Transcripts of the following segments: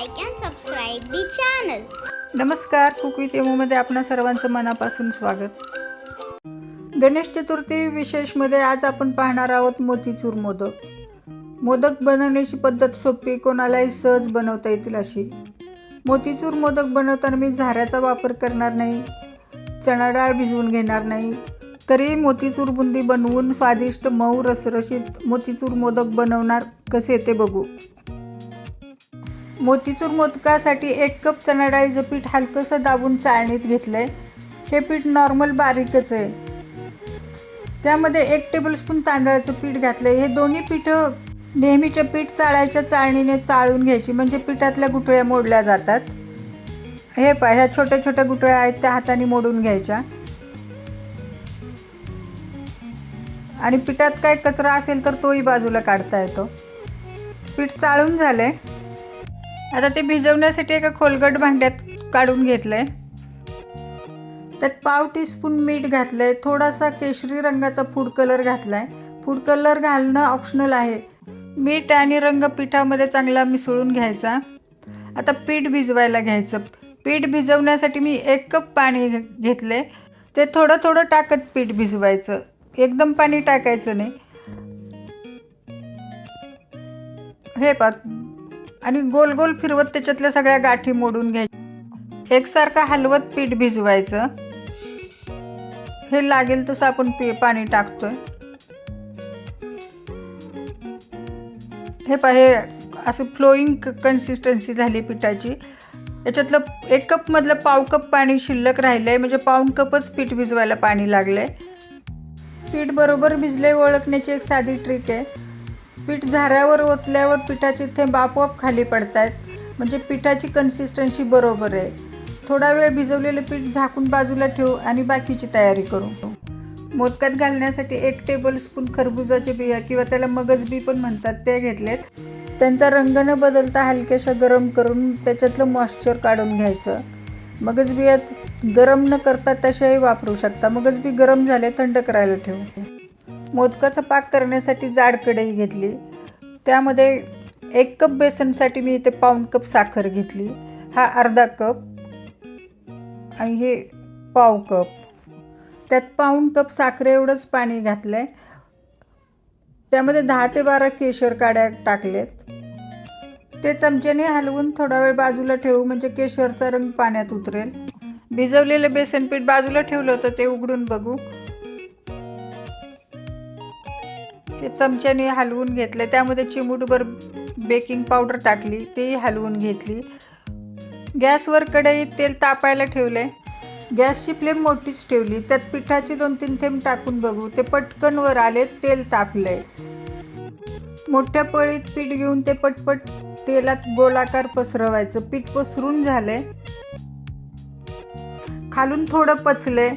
Like and subscribe the channel नमस्कार कुकवी तेमूमध्ये आपणा सर्वांचं मनापासून स्वागत. गणेश चतुर्थी विशेषमध्ये आज आपण पाहणार आहोत मोतीचूर मोदक. मोदक बनवण्याची पद्धत सोपी कोणालाही सहज बनवता येतील अशी. मोतीचूर मोदक बनवताना मी झाऱ्याचा वापर करणार नाही चणा डाळ भिजवून घेणार नाही. तरी मोतीचूर बुंदी बनवून स्वादिष्ट मऊ रसरशीत मोतीचूर मोदक बनवणार कसे ते बघू. मोतीचूर मोदकासाठी एक कप चणा डाळीचं पीठ हलकंसं दाबून चाळणीत घेतलं आहे हे पीठ नॉर्मल बारीकच आहे. त्यामध्ये एक टेबलस्पून तांदळाचं पीठ घातलं आहे हे दोन्ही पिठं नेहमीच्या पीठ चाळायच्या चाळणीने चाळून घ्यायची म्हणजे पिठातल्या गुठळ्या मोडल्या जातात. हे पा ह्या छोट्या छोट्या गुठळ्या आहेत त्या हाताने मोडून घ्यायच्या. आणि पिठात काय कचरा असेल तर तोही बाजूला काढता येतो. पीठ चाळून झालं आहे आता ते भिजवण्यासाठी एका खोलगट भांड्यात काढून घेतलंय. त्यात पाव टीस्पून मीठ घातलंय थोडासा केशरी रंगाचा फूड कलर घातलाय. फूड कलर घालणं ऑप्शनल आहे. मीठ आणि रंग पिठामध्ये चांगला मिसळून घ्यायचा. आता पीठ भिजवायला घ्यायचं. पीठ भिजवण्यासाठी मी एक कप पाणी घेतलं आहे ते थोडं थोडं टाकत पीठ भिजवायचं. एकदम पाणी टाकायचं नाही. हे पा आणि गोल गोल फिरवत त्याच्यातल्या सगळ्या गाठी मोडून घ्यायच्या एकसारखं हलवत पीठ भिजवायचं. हे लागेल तसं आपण पी पाणी टाकतोय. हे पहा हे असं फ्लोईंग कन्सिस्टन्सी झाली पिठाची. याच्यातलं एक कपमधलं पाव कप पाणी शिल्लक राहिलं आहे म्हणजे पाऊण कपच पीठ भिजवायला पाणी लागलं आहे पीठ बरोबर भिजले ओळखण्याची एक साधी ट्रिक आहे. पीठ झाऱ्यावर ओतल्यावर पिठाचे थेंब आपोआप खाली पडत आहेत म्हणजे पिठाची कन्सिस्टन्सी बरोबर आहे. थोडा वेळ भिजवलेलं पीठ झाकून बाजूला ठेवू आणि बाकीची तयारी करू. मोदकात घालण्यासाठी एक टेबल स्पून खरबुजाचे बिया किंवा त्याला मगज बी पण म्हणतात ते घेतलेत. त्यांचा रंग न बदलता हलक्याशा गरम करून त्याच्यातलं मॉइश्चर काढून घ्यायचं. मगज बियात गरम न करता तशाही वापरू शकता. मगज बी गरम झाले थंड करायला ठेवू. मोदकाचा पाक करण्यासाठी जाड कढई घेतली. त्यामध्ये एक कप बेसनसाठी मी इथे पाऊण कप साखर घेतली. हा अर्धा कप आणि हे पाव कप. त्यात पाऊण कप साखर एवढंच पाणी घातलं आहे त्यामध्ये दहा ते बारा केशर काड्या टाकलेत. ते चमच्याने हलवून थोडा वेळ बाजूला ठेवू म्हणजे केशरचा रंग पाण्यात उतरेल. भिजवलेलं बेसन पीठ बाजूला ठेवलं होतं ते उघडून बघू. ते चमच्याने हलवून घेतलं. त्यामध्ये चिमूटभर बेकिंग पावडर टाकली. तेही हलवून घेतली. गॅसवर कढईत तेल तापायला ठेवले. गॅसची फ्लेम मोठीच ठेवली. त्यात पिठाचे दोन तीन थेंब टाकून बघू. ते पटकन वर आले तेल तापले. मोठ्या पळीत पीठ घेऊन ते पटपट तेलात गोलाकार पसरवायचं. पीठ पसरून झाले. खालून थोडं पचले.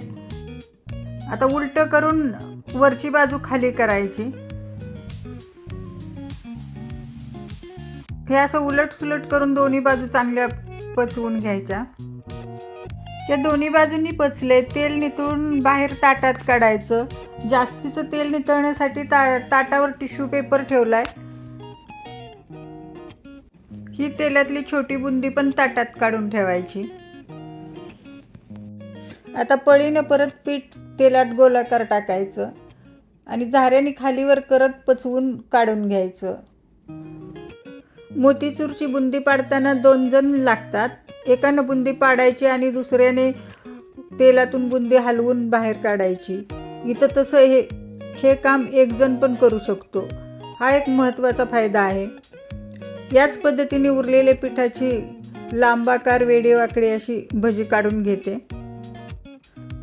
आता उलट करून वरची बाजू खाली करायची. हे असं उलट सुलट करून दोन्ही बाजू चांगल्या पचवून घ्यायच्या. त्या दोन्ही बाजूंनी पचले तेल नितळून बाहेर ताटात काढायचं. जास्तीचं तेल नितळण्यासाठी ता ताटावर टिश्यू पेपर ठेवलाय. ही तेलातली छोटी बुंदी पण ताटात काढून ठेवायची. आता पळीनं परत पीठ तेलात गोलाकार टाकायचं आणि झाऱ्याने खालीवर करत पचवून काढून घ्यायचं. मोतीचूरची बुंदी पाडताना दोन जण लागतात. एकानं बुंदी पाडायची आणि दुसऱ्याने तेलातून बुंदी हलवून बाहेर काढायची. इथं तसं हे हे काम एकजण पण करू शकतो. हा एक महत्त्वाचा फायदा आहे. याच पद्धतीने उरलेल्या पिठाची लांबाकार वेडेवाकडे अशी भजी काढून घेते.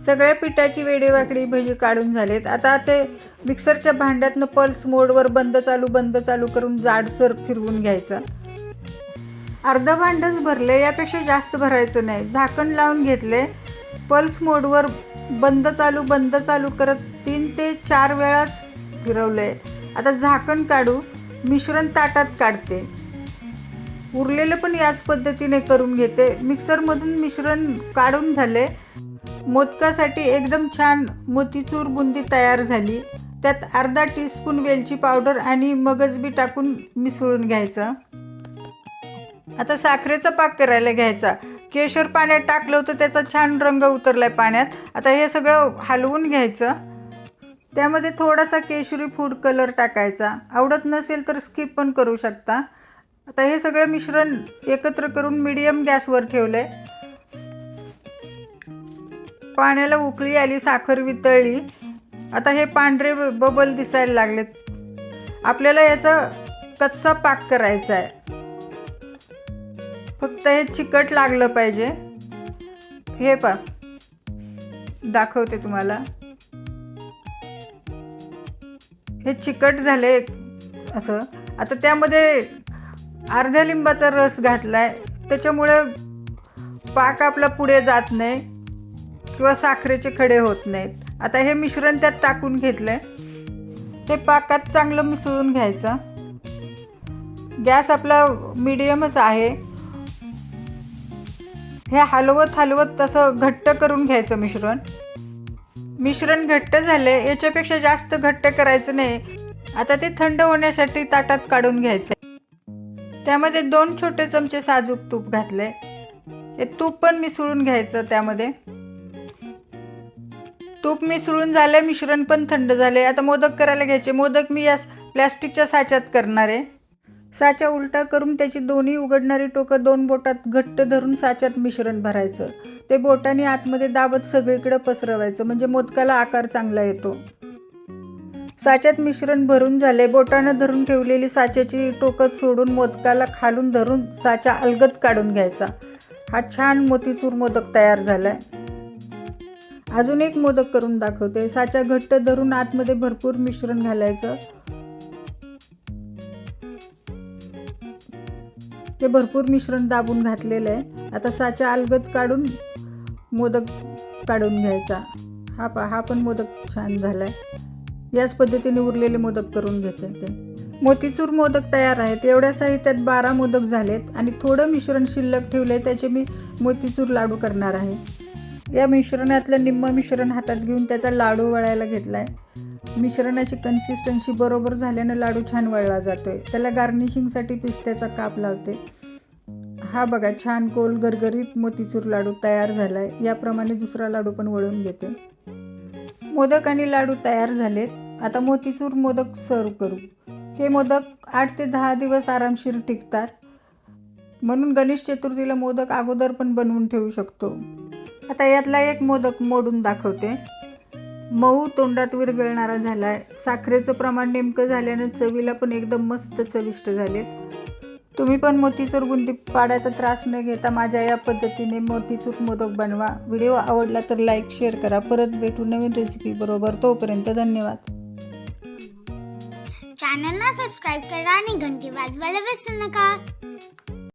सगळ्या पिठाची वेडेवाकडी भजी काढून झालेत. आता ते मिक्सरच्या भांड्यातनं पल्स मोडवर बंद चालू बंद चालू करून जाडसर फिरवून घ्यायचं. अर्धं भांडंच भरले यापेक्षा जास्त भरायचं नाही. झाकण लावून घेतले. पल्स मोडवर बंद चालू बंद चालू करत तीन ते चार वेळाच फिरवले आता झाकण काढू मिश्रण ताटात काढते. उरलेलं पण याच पद्धतीने करून घेते. मिक्सरमधून मिश्रण काढून झाले. मोदकासाठी एकदम छान मोतीचूर बुंदी तयार झाली. त्यात अर्धा टीस्पून वेलची पावडर आणि मगजबी टाकून मिसळून घ्यायचं. आता साखरेचा पाक करायला घ्यायचा. केशर पाण्यात टाकलं होतं त्याचा छान रंग उतरलाय पाण्यात. आता हे सगळं हलवून घ्यायचं. त्यामध्ये थोडासा केशरी फूड कलर टाकायचा. आवडत नसेल तर स्किप पण करू शकता. आता हे सगळं मिश्रण एकत्र करून मीडियम गॅसवर ठेवलं आहे पाण्याला उकळी आली साखर वितळली. आता हे पांढरे ब- बबल दिसायला लागलेत. आपल्याला याचा कच्चा पाक करायचा आहे. फक्त हे चिकट लागलं पाहिजे. हे पा दाखवते तुम्हाला. हे चिकट झाले असं. आता त्यामध्ये अर्ध्या लिंबाचा रस घातला आहे त्याच्यामुळे पाक आपला पुढे जात नाही. किंवा साखरेचे खडे होत नाहीत. आता हे मिश्रण त्यात टाकून घेतलं आहे ते पाकात चांगलं मिसळून घ्यायचं. गॅस आपला मिडियमच आहे. हे हलवत हलवत तसं घट्ट करून घ्यायचं मिश्रण. मिश्रण घट्ट झाले याच्यापेक्षा जास्त घट्ट करायचं नाही. आता ते थंड होण्यासाठी ताटात काढून घ्यायचं त्यामध्ये दोन छोटे चमचे साजूक तूप घातले हे तूप पण मिसळून घ्यायचं त्यामध्ये. तूप मिसळून झालं मिश्रण पण थंड झाले. आता मोदक करायला घ्यायचे. मोदक मी या प्लॅस्टिकच्या साच्यात करणार आहे. साचा उलटा करून त्याची दोन्ही उघडणारी टोकं दोन बोटात घट्ट धरून साच्यात मिश्रण भरायचं. ते बोटाने आतमध्ये दाबत सगळीकडे पसरवायचं. म्हणजे मोदकाला आकार चांगला येतो. साच्यात मिश्रण भरून झाले. बोटानं धरून ठेवलेली साच्याची टोकं सोडून मोदकाला खालून धरून साचा अलगत काढून घ्यायचा. हा छान मोतीचूर मोदक तयार झाला आहे अजून एक मोदक करून दाखवते. साचा घट्ट धरून आतमध्ये भरपूर मिश्रण घालायचं. ते भरपूर मिश्रण दाबून घातलेलं आहे. आता साचा अलगद काढून मोदक काढून घ्यायचा. हा पा हा पण मोदक छान झाला आहे याच पद्धतीने उरलेले मोदक करून घेते ते. मोतीचूर मोदक तयार आहेत. एवढ्या साहित्यात बारा मोदक झालेत आणि थोडं मिश्रण शिल्लक ठेवलं आहे त्याचे मी मोतीचूर लाडू करणार आहे. या मिश्रणातलं निम्म मिश्रण हातात घेऊन त्याचा लाडू वळायला घेतला आहे मिश्रणाची कन्सिस्टन्सी बरोबर झाल्यानं लाडू छान वळला जातोय. त्याला गार्निशिंगसाठी पिस्त्याचा काप लावते. हा बघा छान गोल गरगरीत मोतीचूर लाडू तयार झाला आहे याप्रमाणे दुसरा लाडू पण वळून घेते. मोदक आणि लाडू तयार झालेत. आता मोतीचूर मोदक सर्व करू. हे मोदक आठ ते दहा दिवस आरामशीर टिकतात. म्हणून गणेश चतुर्थीला मोदक अगोदर पण बनवून ठेवू शकतो. आता यातला एक मोदक मोडून दाखवते. मऊ तोंडात विरघळणारा झालाय. साखरेचं प्रमाण नेमकं झाल्यानं चवीला पण एकदम मस्त चविष्ट झालेत. तुम्ही पण मोतीचूर बुंदी पाडायचा त्रास न घेता माझ्या या पद्धतीने मोतीचूर मोदक बनवा. व्हिडिओ आवडला तर लाईक शेअर करा. परत भेटू नवीन रेसिपी बरोबर. तोपर्यंत धन्यवाद. चॅनलला सबस्क्राईब करा आणि घंटी वाजवायला विसरू नका.